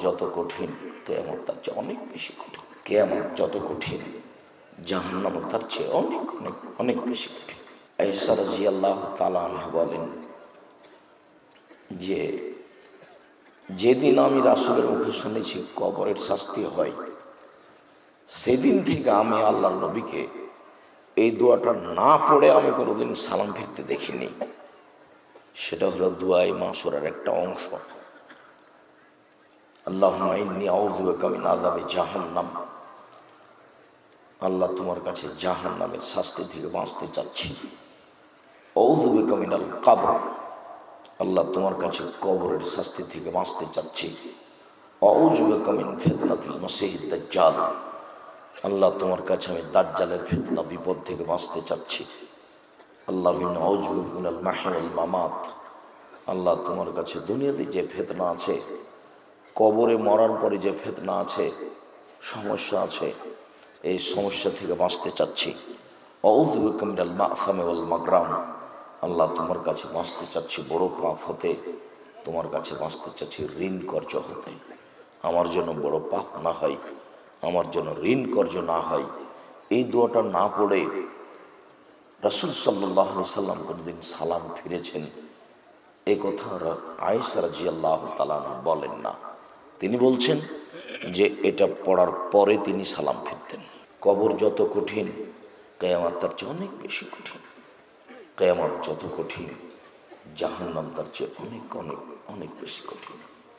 যত কঠিন, কেয়ামত তার চেয়ে অনেক বেশি কঠিন। কেয়ামত যত কঠিন, জাহান্নাম তার চেয়ে অনেক অনেক অনেক বেশি কঠিন। ऐसा রাজি আল্লাহ তালা বলেন যে, যেদিন আমি রাসুলের মুখে শুনেছি কবরের শাস্তি হয়, সেদিন থেকে আমি আল্লাহ নবীকে এই দোয়াটা না পড়ে আমি কোনোদিন সালাম ফিরতে দেখিনি। সেটা হলো দুয়াই মাসুরের একটা অংশ। আল্লাহ কামিন আজাবে জাহান্নাম। আল্লাহ তোমার কাছে জাহান নামের শাস্তি থেকে বাঁচতে চাচ্ছি। ঔদুবে কামিনাল কাবর। আল্লাহ তোমার কাছে কবরের শাস্তি থেকে বাঁচতে চাচ্ছি। অউজুবে কামিন ফেতনাতুল মসিহ দাজ্জাল। আল্লাহ তোমার কাছে আমি দাজ্জালের ফেতনা, বিপদ থেকে বাঁচতে চাচ্ছি। আল্লাহ মিন অউজুবে মিনাল মাহিল মামাত। আল্লাহ তোমার কাছে দুনিয়াতে যে ফেতনা আছে কবরে মরার পরে যে ফেতনা আছে, সমস্যা আছে, এই সমস্যা থেকে বাঁচতে চাচ্ছি। মাগরাম। আল্লাহ, তোমার কাছে বাঁচতে চাচ্ছি, বড় পাপ হতে। তোমার কাছে বাঁচতে চাচ্ছি, ঋণ কর্য হতে। আমার জন্য বড় পাপ না হয়, আমার জন্য ঋণ কর্য না হয়। এই দোয়াটা না পড়ে রসুল সাল্লাহ সাল্লাম কোনোদিন সালাম ফিরেছেন? এ কথা আয়েসা রাজি আল্লাহ তালানা বলেন না। তিনি বলছেন যে এটা পড়ার পরে তিনি সালাম ফিরতেন। কবর যত কঠিন, কেয়ামাত তার চেয়ে অনেক বেশি কঠিন। কেয়ামত যত কঠিন, জাহান্নাম তার চেয়ে অনেক অনেক অনেক বেশি কঠিন।